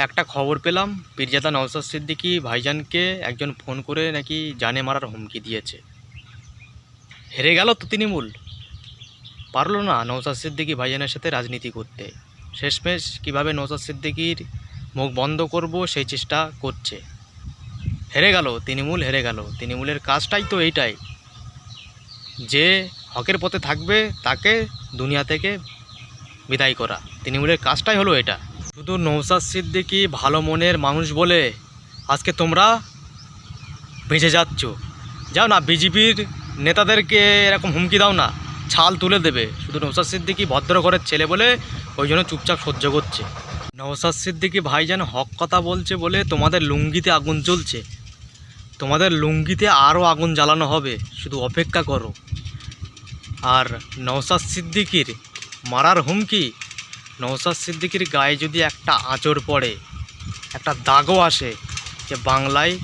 একটা খবর পেলাম, পীরজাদা নওসাদ সিদ্দিকী ভাইজানকে একজন ফোন করে নাকি জানে মারার হুমকি দিয়েছে। হেরে গেল তো তৃণমূল। পারল না নওসাদ সিদ্দিকী ভাইজানের সাথে রাজনীতি করতে। শেষমেশ কীভাবে নওসাদ সিদ্দিকীর মুখ বন্ধ করব সেই চেষ্টা করছে। হেরে গেল, তৃণমূল হেরে গেল। তৃণমূলের কাজটাই তো এইটাই। যে হকের পথে থাকবে তাকে দুনিয়া থেকে বিদায় করা। তৃণমূলের কাজটাই হলো এটা। শুধু নৌসাদ সিদ্দিকি ভালো মনের মানুষ বলে আজকে তোমরা বেঁচে যাচ্ছ। যাও না, বিজেপির নেতাদেরকে এরকম হুমকি দাও না, ছাল তুলে দেবে। শুধু নৌসাদ সিদ্দিকি ভদ্র ঘরের ছেলে বলে ওই জন্য চুপচাপ সহ্য করছে। নৌসাদ সিদ্দিকি ভাইজান হক কথা বলছে বলে তোমাদের লুঙ্গিতে আগুন জ্বলছে। তোমাদের লুঙ্গিতে আরও আগুন জ্বালানো হবে, শুধু অপেক্ষা করো। আর নৌসাদ সিদ্দিকির মারার হুমকি নৌসাদ সিদ্দিকির গায়ে যদি একটা আঁচড় পড়ে, একটা দাগও আসে যে বাংলায়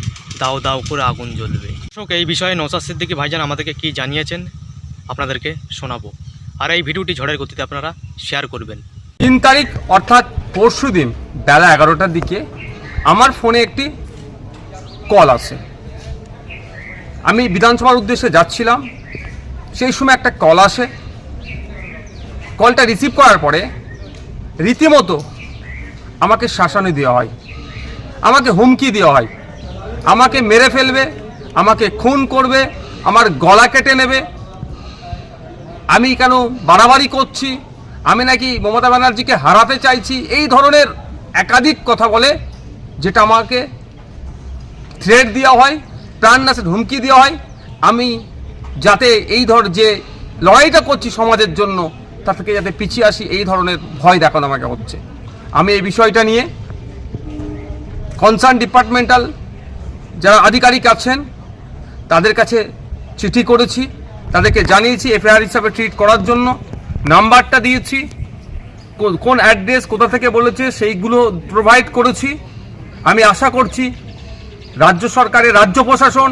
দাও দাও করে আগুন জ্বলবে। দর্শক, এই বিষয়ে নৌসাদ সিদ্দিকি ভাইজান আমাদেরকে কি জানিয়েছেন আপনাদেরকে শোনাবো। আর এই ভিডিওটি ঝড়ের গতিতে আপনারা শেয়ার করবেন। তিন তারিখ, অর্থাৎ পরশু দিন, বেলা এগারোটার দিকে আমার ফোনে একটি কল আসে আমি বিধানসভার উদ্দেশ্যে যাচ্ছিলাম, সেই সময় একটা কল আসে। কলটা রিসিভ করার পরে রীতিমতো আমাকে শাসানি দেওয়া হয়, আমাকে হুমকি দেওয়া হয়, আমাকে মেরে ফেলবে, আমাকে খুন করবে, আমার গলা কেটে নেবে। আমি কেন বাড়াবাড়ি করছি? আমি নাকি মমতা ব্যানার্জিকে হারাতে চাইছি? এই ধরনের একাধিক কথা বলে যেটা আমাকে থ্রেড দেওয়া হয়, প্রাণ প্রাণনাশের হুমকি দেওয়া হয়। আমি যাতে এই ধর যে লড়াইটা করছি সমাজের জন্য তা থেকে যাতে পিছিয়ে আসি, এই ধরনের ভয় দেখানো আমাকে হচ্ছে। আমি এই বিষয়টা নিয়ে কনসার্ন ডিপার্টমেন্টাল যারা আধিকারিক আছেন, তাদের কাছে চিঠি করেছি, তাদেরকে জানিয়েছি, এফআইআর হিসাবে ট্রিট করার জন্য। নাম্বারটা দিয়েছি কোন অ্যাড্রেস কোথা থেকে বলেছে সেইগুলো প্রোভাইড করেছি। আমি আশা করছি রাজ্য সরকারের রাজ্য প্রশাসন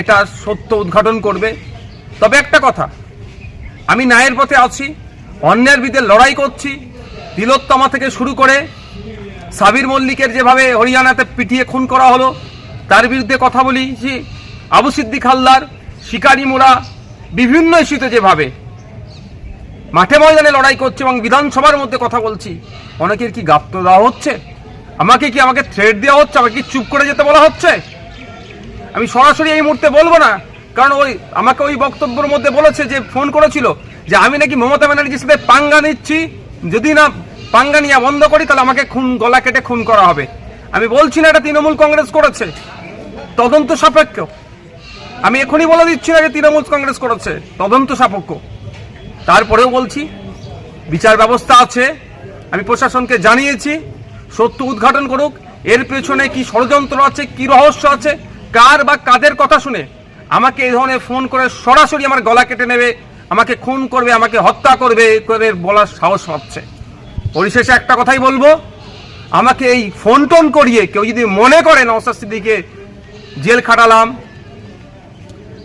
এটা সত্য উদ্ঘাটন করবে। তবে একটা কথা, আমি ন্যায়ের পথে আছি অন্যের বিরুদ্ধে লড়াই করছি। তিলোত্তমা থেকে শুরু করে সাবির মল্লিকের যেভাবে হরিয়ানাতে পিটিয়ে খুন করা হলো, তার বিরুদ্ধে কথা বলেছি। আবু সিদ্দিক হালদার, শিকারি মোড়া, বিভিন্ন ইস্যুতে যেভাবে মাঠে ময়দানে লড়াই করছে এবং বিধানসভার মধ্যে কথা বলছি, অনেকের কি গাপ্ত দেওয়া হচ্ছে? আমাকে কি আমাকে থ্রেড দেওয়া হচ্ছে? আমাকে কি চুপ করে যেতে বলা হচ্ছে? আমি সরাসরি এই মুহূর্তে বলব না, কারণ ওই আমাকে ওই বক্তব্যের মধ্যে বলেছে যে, ফোন করেছিল যে আমি নাকি মমতা ব্যানার্জির সাথে পাঙ্গা নিচ্ছি। যদি না পাঙ্গা নিয়ে বন্ধ করি, তাহলে আমাকে খুন, গলা কেটে খুন করা হবে। আমি বলছি না এটা তৃণমূল কংগ্রেস করেছে। তদন্ত সাপেক্ষ। আমি এখনই বলে দিচ্ছি না যে তৃণমূল কংগ্রেস করেছে। তদন্ত সাপেক্ষ। তারপরেও বলছি, বিচার ব্যবস্থা আছে। আমি প্রশাসনকে জানিয়েছি, সত্য উদ্ঘাটন করুক। এর পেছনে কি ষড়যন্ত্র আছে, কি রহস্য আছে, কার বা কাদের কথা শুনে আমাকে এই ধরনের ফোন করে সরাসরি আমার গলা কেটে নেবে আমাকে খুন করবে, আমাকে হত্যা করবে করে বলার সাহস হচ্ছে পরিশেষে একটা কথাই বলব, আমাকে এই ফোন টোন করিয়ে কেউ যদি মনে করে নওসাদ সিদ্দিকে জেল খাটালাম,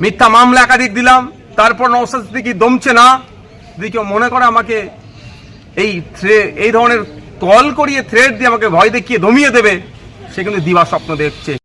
মিথ্যা মামলা একাধিক দিলাম, তারপর নওসাদ সিদ্দিকি দমছে না, যদি কেউ মনে করে আমাকে এই থ্রে, এই ধরনের কল করিয়ে থ্রেড দিয়ে আমাকে ভয় দেখিয়ে দমিয়ে দেবে, সে কিন্তু দিবা স্বপ্ন দেখছে।